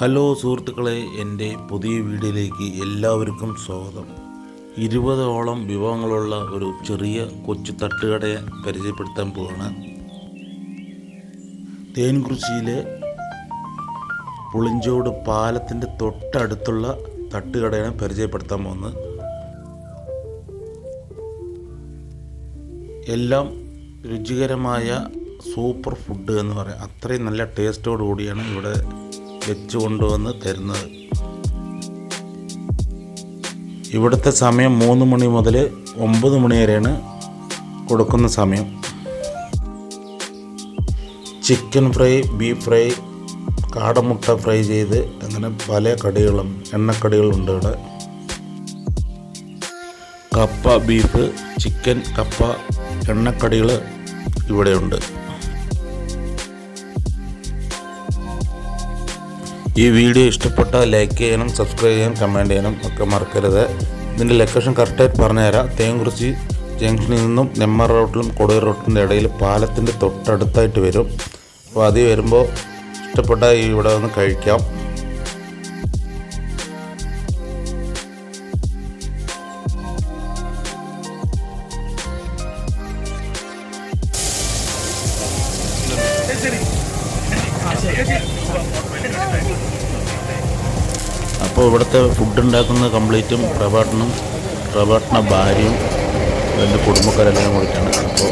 Hello സുഹൃത്തുക്കളെ എന്റെ പുതിയ വീഡിയോയിലേക്ക് എല്ലാവർക്കും സ്വാഗതം. ഇരുപതോളം വിഭവങ്ങളുള്ള ഒരു ചെറിയ കൊച്ചു തട്ടുകടയെ പരിചയപ്പെടുത്താൻ പോവാണ്. തേൻകുറിശ്ശിയിലെ പുളിഞ്ചോട് പാലത്തിന്റെ തൊട്ടടുത്തുള്ള തട്ടുകടയാണ് പരിചയപ്പെടുത്താൻ പോകുന്നത് എല്ലാം രുചികരമായ സൂപ്പർ ഫുഡ് എന്ന് പറയാം. അത്രയും നല്ല ടേസ്റ്റോടു കൂടിയാണ് ഇവിടെ വെച്ച് കൊണ്ടുവന്ന് തരുന്നത്. ഇവിടുത്തെ സമയം മൂന്ന് മണി മുതൽ ഒമ്പത് മണി വരെയാണ് കൊടുക്കുന്ന സമയം. ചിക്കൻ ഫ്രൈ ബീഫ് ഫ്രൈ കാടമുട്ട ഫ്രൈ ചെയ്ത് അങ്ങനെ പല കടികളും എണ്ണക്കടികളുണ്ട് ഇവിടെ. കപ്പ ബീഫ് ചിക്കൻ കപ്പ എണ്ണക്കടികൾ ഇവിടെയുണ്ട്. ഈ വീഡിയോ ഇഷ്ടപ്പെട്ടാൽ ലൈക്ക് ചെയ്യണം സബ്സ്ക്രൈബ് ചെയ്യാനും കമന്റ് ചെയ്യണം ഒക്കെ മറക്കരുത്. ഇതിന്റെ ലൊക്കേഷൻ കറക്റ്റായിട്ട് പറഞ്ഞുതരാം. തേങ്കുറിച്ചി ജംഗ്ഷനിൽ നിന്നും നെമ്മർ റോട്ടിലും കൊടൂർ റോട്ടിന്റെ ഇടയിൽ പാലത്തിന്റെ തൊട്ടടുത്തായിട്ട് വരും. അപ്പോൾ അത് വരുമ്പോൾ ഇഷ്ടപ്പെട്ടാൽ ഇവിടെ വന്ന് കഴിക്കാം. അപ്പോൾ ഇവിടുത്തെ ഫുഡ് ഉണ്ടാക്കുന്ന കംപ്ലീറ്റും പ്രഭാട്ടനും പ്രഭാട്ടന ഭാര്യയും എന്റെ കുടുംബക്കാരെല്ലാം കൂടിയിട്ടാണ് അപ്പോൾ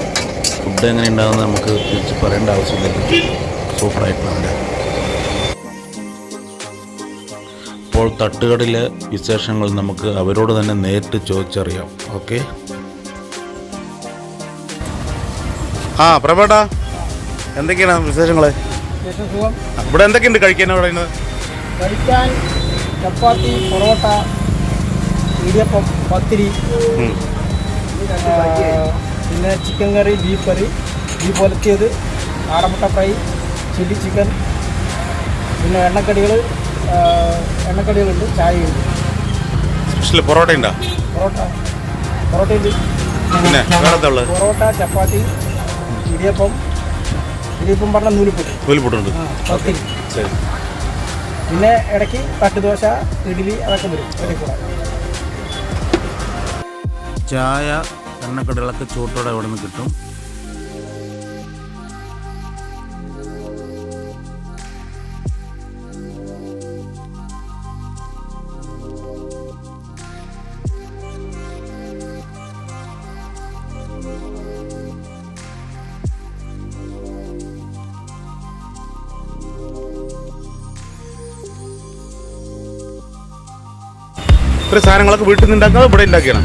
ഫുഡ് എങ്ങനെ ഉണ്ടാകുന്നത് നമുക്ക് തിരിച്ച് പറയേണ്ട ആവശ്യമില്ല. സൂപ്പറായിട്ടുള്ള അപ്പോൾ തട്ടുകടയിലെ വിശേഷങ്ങൾ നമുക്ക് അവരോട് തന്നെ നേരിട്ട് ചോദിച്ചറിയാം. ഓക്കെ? ആ പ്രഭാട്ടാ എന്തൊക്കെയാണ് വിശേഷങ്ങൾ ശേഷം സുഖം ഇവിടെ എന്തൊക്കെയുണ്ട് കഴിക്കാൻ പറയുന്നത് കഴിക്കാൻ ചപ്പാത്തി പൊറോട്ട ഇടിയപ്പം പത്തിരി പിന്നെ chicken curry beef curry beef ഒലത്തിയത് ആടമുട്ട ഫ്രൈ ചില്ലി ചിക്കൻ പിന്നെ എണ്ണക്കടികൾ എണ്ണക്കടികളുണ്ട് ചായയുണ്ട്. സ്പെഷ്യൽ പൊറോട്ട ഉണ്ടോ? പൊറോട്ട. പൊറോട്ടയുണ്ട്. പിന്നെ പൊറോട്ട ചപ്പാത്തി ഇടിയപ്പം ഇടിയപ്പം പറഞ്ഞ നൂലിപ്പൊടി നൂൽപുട്ടുണ്ട് ആ പത്തിരി ശരി. പിന്നെ ഇടയ്ക്ക് തട്ടുദോശ ഇഡ്ഡലി അതൊക്കെ വരും. കൂടെ. ചായ എണ്ണക്കടികളൊക്കെ ചൂട്ടോടെ ഇവിടെ നിന്ന് കിട്ടും. ഇത്ര സാധനങ്ങളൊക്കെ വീട്ടിൽ നിന്ന് ഉണ്ടാക്കുന്നത് ഇവിടെ ഉണ്ടാക്കിയാണ്